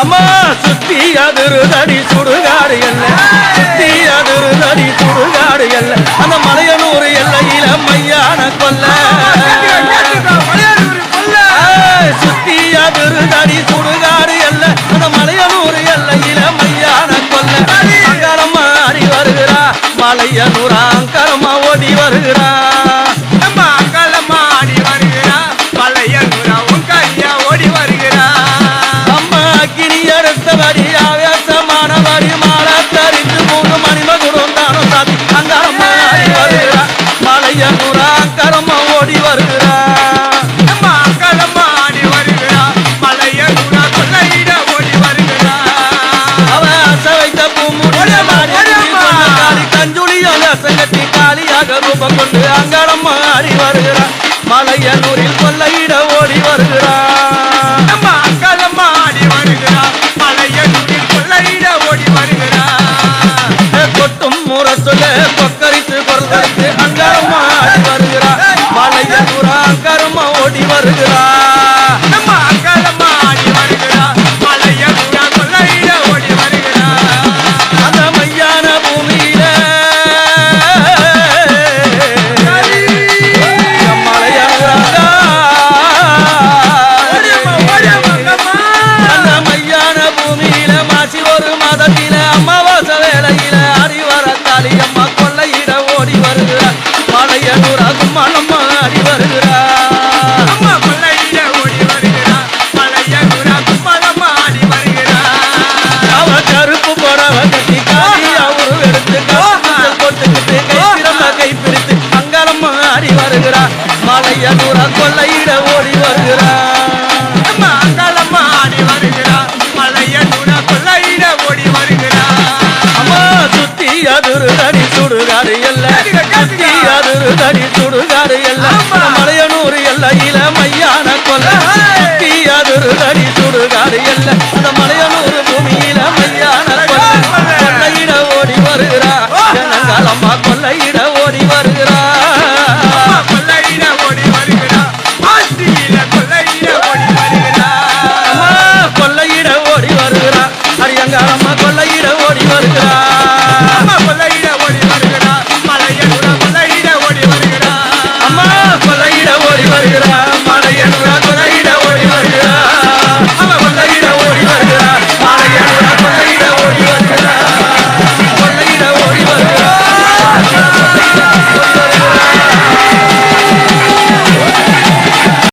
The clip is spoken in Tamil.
அம்மா சுத்தி அதிருதடி சுடுகாடு எல்ல. சுத்தி அதிருதடி சுடுகாடு எல்ல. அந்த மலையனூர் எல்லையில மையான கொல்ல. மலையாளூர் கொல்ல ஏய், சுடுகாடு எல்ல. அந்த மலையனூர் எல்லையில மையான கொல்ல. அங்கரம்மா அடி வருகிறா மலையனூர். கொண்டு அங்கரம்மா ஆடி வருகிறா மலையனூரில் கொள்ளையிட ஓடி வருகிறா நம்ம அக்காலம்மா ஆடி வருகிறான். மலையனூரில் கொள்ளையிட ஓடி வருகிறான். கொட்டும் முரசுல கொக்கரித்து பொருள்கரித்து அங்கரம்மா ஆடி வருகிறா மலையனூர் அங்கரம்மா ஓடி வருகிறா கும்மாளம்மா அடி வருகிறார் அம்மா கொள்ளையிட ஓடி வருகிறான் மலையனூரா கும்பலம்மா ஆடி வருகிறான் அவ கருப்பு புடவ கட்டி காளியா உருவெடுத்து காசல் போட்டுக்கிட்டு கை திறந்த கை பிடித்து அங்காளம்மா ஆடி வருகிறார் மலையனூரா கொள்ளையிட ஓடி வருகிறார் தடி சுடுகாடு எல்ல மலையனூர் மையான கொல்ல